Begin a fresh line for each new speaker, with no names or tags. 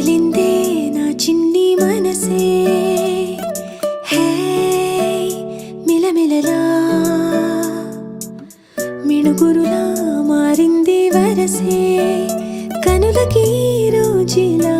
కదిలిందే నా చిన్ని మనసే. హే మిలమిలలా. మిణుగురులా మారింది వరసే. కనులకి రోజిలా